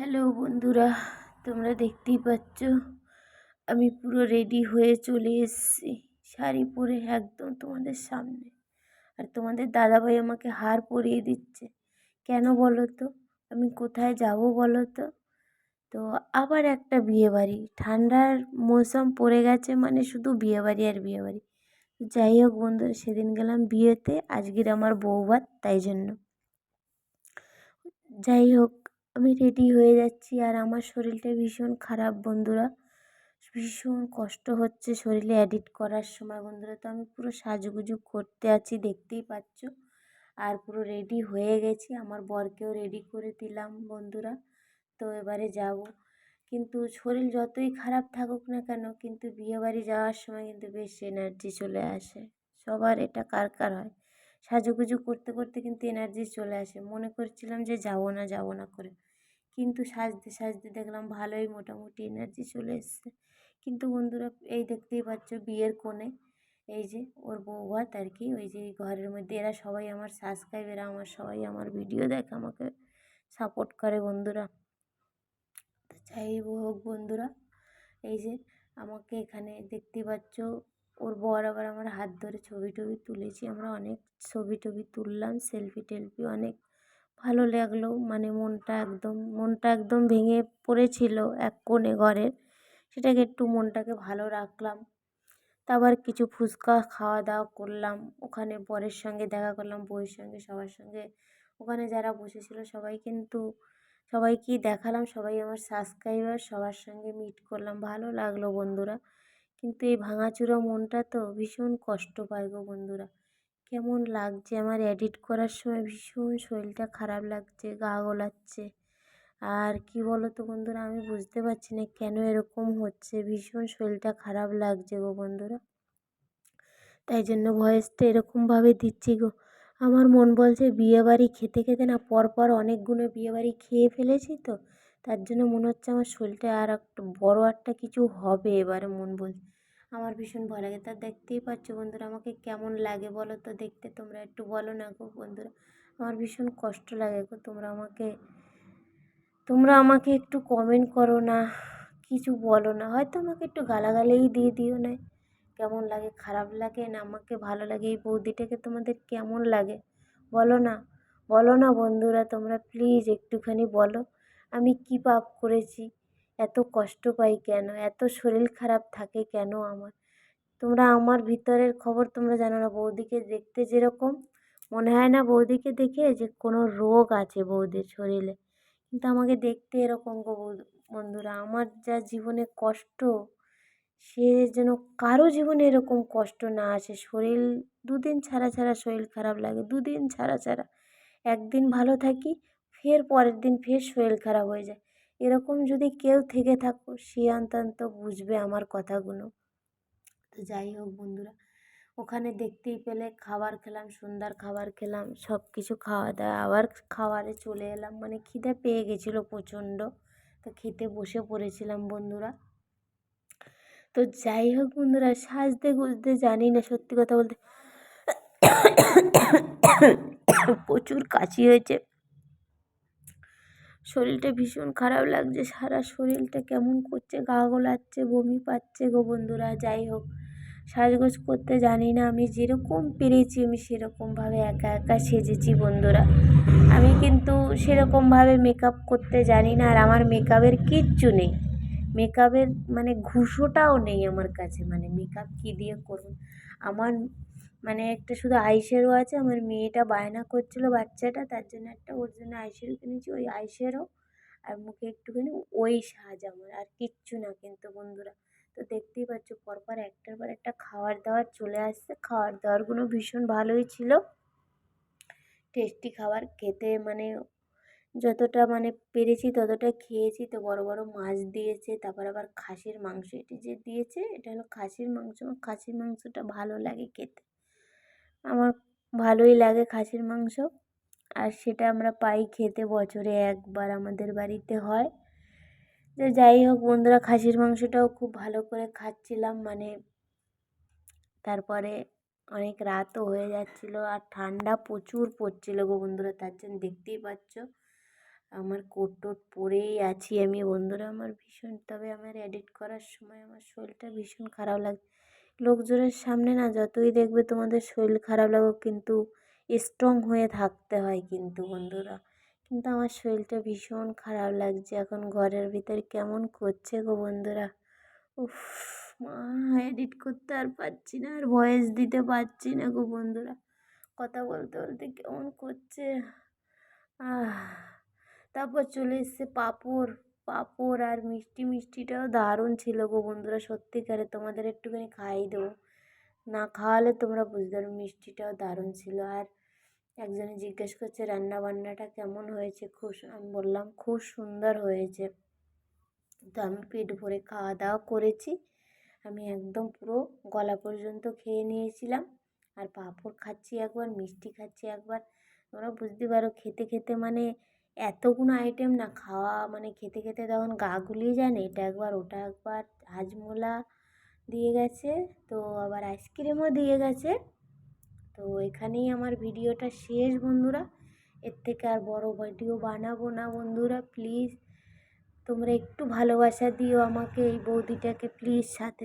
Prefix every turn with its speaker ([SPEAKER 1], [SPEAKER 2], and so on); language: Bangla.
[SPEAKER 1] হ্যালো বন্ধুরা, তোমরা দেখতেই পাচ্ছ, আমি পুরো রেডি হয়ে চলে এসেছি। শাড়ি পরে একদম তোমাদের সামনে। আর তোমাদের দাদাভাই আমাকে হার পরিয়ে দিচ্ছে। কেন বলো তো? আমি কোথায় যাব বলো তো? তো আবার একটা বিয়েবাড়ি। ঠান্ডার মৌসুম পড়ে গেছে মানে শুধু বিয়েবাড়ি আর বিয়েবাড়ি। যাই হোক বন্ধুরা, সেদিন গেলাম বিয়েতে, আজকের আমার বৌভাত, তাই জন্য। যাই হোক আমি রেডি হয়ে যাচ্ছি আর আমার শরীরটা ভীষণ খারাপ বন্ধুরা। ভীষণ কষ্ট হচ্ছে শরীরে এডিট করার সময় বন্ধুরা। তো আমি পুরো সাজুগুজু করতে আছি, দেখতেই পাচ্ছ। আর পুরো রেডি হয়ে গেছি। আমার বরকেও রেডি করে দিলাম বন্ধুরা। তো এবারে যাব। কিন্তু শরীর যতই খারাপ থাকুক না কেন, কিন্তু বিয়েবাড়ি যাওয়ার সময় কিন্তু বেশ এনার্জি চলে আসে। সবার এটা কার কার হয়? সাজুগুজু করতে করতে কিন্তু এনার্জি চলে আসে। মনে করছিলাম যে যাব না যাব না করে। কিন্তু সাজতে সাজতে দেখলাম ভালোই মোটামুটি এনার্জি চলে এসছে। কিন্তু বন্ধুরা, এই দেখতেই পাচ্ছ বিয়ের কোণে, এই যে ওর বউ ভাত আর কি, ওই যে ঘরের মধ্যে এরা সবাই আমার সাবস্ক্রাইবাররা আমার সবাই আমার ভিডিও দেখে, আমাকে সাপোর্ট করে বন্ধুরা। তো যাই হোক বন্ধুরা, এই যে আমাকে এখানে দেখতে পাচ্ছ ওর বর আবার আমার হাত ধরে ছবি টবি তুলেছি, আমরা অনেক ছবি টবি তুললাম সেলফি টেলফি অনেক ভালো লাগল মানে মনটা একদম মনটা একদম ভেঙে পড়েছিল এক কোণে ঘরের, সেটাকে একটু মনটাকে ভালো রাখলাম। তারপর কিছু ফুচকা খাওয়া দাওয়া করলাম, ওখানে বরের সঙ্গে দেখা করলাম, বউয়ের সঙ্গে, সবার সঙ্গে। ওখানে যারা বসেছিল সবাই কিন্তু, সবাইকেই দেখালাম, সবাই আমার সাবস্ক্রাইবার সবার সঙ্গে মিট করলাম, ভালো লাগল বন্ধুরা। কিন্তু এই ভাঙাচুরা মনটা তো ভীষণ কষ্ট পায় গো বন্ধুরা। কেমন লাগছে আমার এডিট করার সময়? ভীষণ শরীরটা খারাপ লাগছে, গা গোলাচ্ছে। আর কি বলো তো বন্ধুরা, আমি বুঝতে পারছি না কেন এরকম হচ্ছে। ভীষণ শরীরটা খারাপ লাগছে গো বন্ধুরা। তাই জন্য ভয়েসটা এরকমভাবে দিচ্ছি গো। আমার মন বলছে বিয়েবাড়ি খেতে খেতে না পরপর অনেকগুলো বিয়েবাড়ি খেয়ে ফেলেছি তো। তার জন্য মনে হচ্ছে আমার শরীরটা আর একটু বড়ো একটা কিছু হবে এবারে মন বলছে আমার ভীষণ ভয় লাগে। তা দেখতেই পাচ্ছ বন্ধুরা আমাকে কেমন লাগে বলো তো দেখতে তোমরা একটু বলো না গো বন্ধুরা। আমার ভীষণ কষ্ট লাগে গো, তোমরা আমাকে তোমরা আমাকে একটু কমেন্ট করো না, কিছু বলো না। হয়তো আমাকে একটু গালাগালিই দিয়ে দিও না। কেমন লাগে, খারাপ লাগে না? আমাকে ভালো লাগে এই বৌদিটাকে তোমাদের কেমন লাগে? বলো না বলো না বন্ধুরা তোমরা প্লিজ একটুখানি বলো। আমি কী পাপ করেছি? এত কষ্ট পাই কেন? এত শরীর খারাপ থাকে কেন আমার? তোমরা আমার ভিতরের খবর তোমরা জানো না। বৌদিকে দেখতে যেরকম, মনে হয় না বৌদিকে দেখে যে কোনো রোগ আছে বৌদির শরীরে। কিন্তু আমাকে দেখতে এরকম গো বন্ধুরা। আমার যা জীবনে কষ্ট, সে যেন কারও জীবনে এরকম কষ্ট না আসে। শরীর দুদিন ছাড়া ছাড়া শরীর খারাপ লাগে। দুদিন ছাড়া ছাড়া। একদিন ভালো থাকি ফের পরের দিন ফের শরীর খারাপ হয়ে যায়। এরকম যদি কেউ থেকে থাকো সে অন্তত বুঝবে আমার কথাগুলো। তো যাই হোক বন্ধুরা, ওখানে দেখতেই পেলে খাবার খেলাম সুন্দর খাবার খেলাম সব কিছু খাওয়া দাওয়া। আবার খাবারে চলে এলাম মানে খিদে পেয়ে গেছিল প্রচণ্ড। তো খেতে বসে পড়েছিলাম বন্ধুরা। তো যাই হোক বন্ধুরা, সাজতে গুজতে জানি না সত্যি কথা বলতে। প্রচুর কাশি হয়েছে। শরীরটা ভীষণ খারাপ লাগছে, সারা শরীরটা কেমন করছে, গা গোলাচ্ছে, বমি পাচ্ছে গো বন্ধুরা, যাই হোক। সাজগোজ করতে জানি না, আমি যেরকম পেরেছি আমি সেরকমভাবে একা একা সেজেছি বন্ধুরা। আমি কিন্তু সেরকমভাবে মেকআপ করতে জানি না, আর আমার মেকআপের কিচ্ছু নেই। মেকআপের মানে ঘুষোটাও নেই আমার কাছে মানে মেকআপ কী দিয়ে করব? আমার মানে একটা শুধু আইশ্যাডো আছে, আমার মেয়েটা বায়না করছিল বাচ্চাটা, তার জন্য একটা ওর জন্য আইশ্যাডো কিনেছি, ওই আইশ্যাডো আর মুখে একটুখানি ওই সাজ আমার, আর কিচ্ছু না কিন্তু বন্ধুরা। তো দেখতেই পাচ্ছ, পরপর একটার পর একটা খাবার দাবার চলে আসছে খাবার দাওয়ারগুলো ভীষণ ভালোই ছিল। টেস্টি খাবার খেতে মানে যতটা মানে পেরেছি ততটা খেয়েছি, তো বড় বড় মাছ দিয়েছে, তারপর আবার খাসির মাংস, এটি যে দিয়েছে, এটা হলো খাসির মাংস খাসির মাংসটা ভালো লাগে খেতে। আমার ভালোই লাগে খাসির মাংস। আর সেটা আমরা পাই খেতে বছরে একবার আমাদের বাড়িতে হয়। যে যাই হোক বন্ধুরা, খাসির মাংসটাও খুব ভালো করে খাচ্ছিলাম। মানে তারপরে অনেক রাতও হয়ে যাচ্ছিল আর ঠান্ডা প্রচুর পড়ছিলো গো বন্ধুরা, তার জন্য দেখতেই পাচ্ছ। আমার কোট টোট পরেই আছি আমি বন্ধুরা আমার ভীষণ। তবে আমার এডিট করার সময় আমার শরীরটা ভীষণ খারাপ লাগে লোকজনের সামনে না যতই দেখবে তোমাদের শরীর খারাপ লাগুক, কিন্তু স্ট্রং হয়ে থাকতে হয় কিন্তু বন্ধুরা। কিন্তু আমার শরীরটা ভীষণ খারাপ লাগছে। এখন ঘরের ভিতরে কেমন করছে গো বন্ধুরা? উফ, মা এডিট করতে আর পারছি না, আর ভয়েস দিতে পারছি না গো বন্ধুরা। কথা বলতে বলতে কেমন করছে? তারপর চলে এসছে পাঁপড়। পাঁপড় আর মিষ্টি, মিষ্টিটাও দারুণ ছিল গো বন্ধুরা, সত্যিকারে তোমাদের একটুখানি খাইয়ে দেবো। না খাওয়ালে তোমরা বুঝতে পারো মিষ্টিটাও দারুণ ছিল। আর একজনে জিজ্ঞেস করছে রান্না বান্নাটা কেমন হয়েছে? খুব আমি বললাম, খুব সুন্দর হয়েছে। তো আমি পেট ভরে খাওয়া দাওয়া করেছি। আমি একদম পুরো গলা পর্যন্ত খেয়ে নিয়েছিলাম। আর পাঁপড় খাচ্ছি একবার, মিষ্টি খাচ্ছি একবার। তোমরা বুঝতে পারো, খেতে খেতে মানে এতগুলো আইটেম না খাওয়া মানে খেতে খেতে তখন গা গুলিয়ে যায় না, এটা একবার, ওটা একবার, হাজমোলা দিয়ে গেছে, তো আবার আইসক্রিমও দিয়ে গেছে। তো এখানেই আমার ভিডিওটা শেষ বন্ধুরা, এর থেকে আর বড় ভিডিও বানাবো না বন্ধুরা প্লিজ তোমরা একটু ভালোবাসা দিও আমাকে, এই বৌদিটাকে প্লিজ সাথে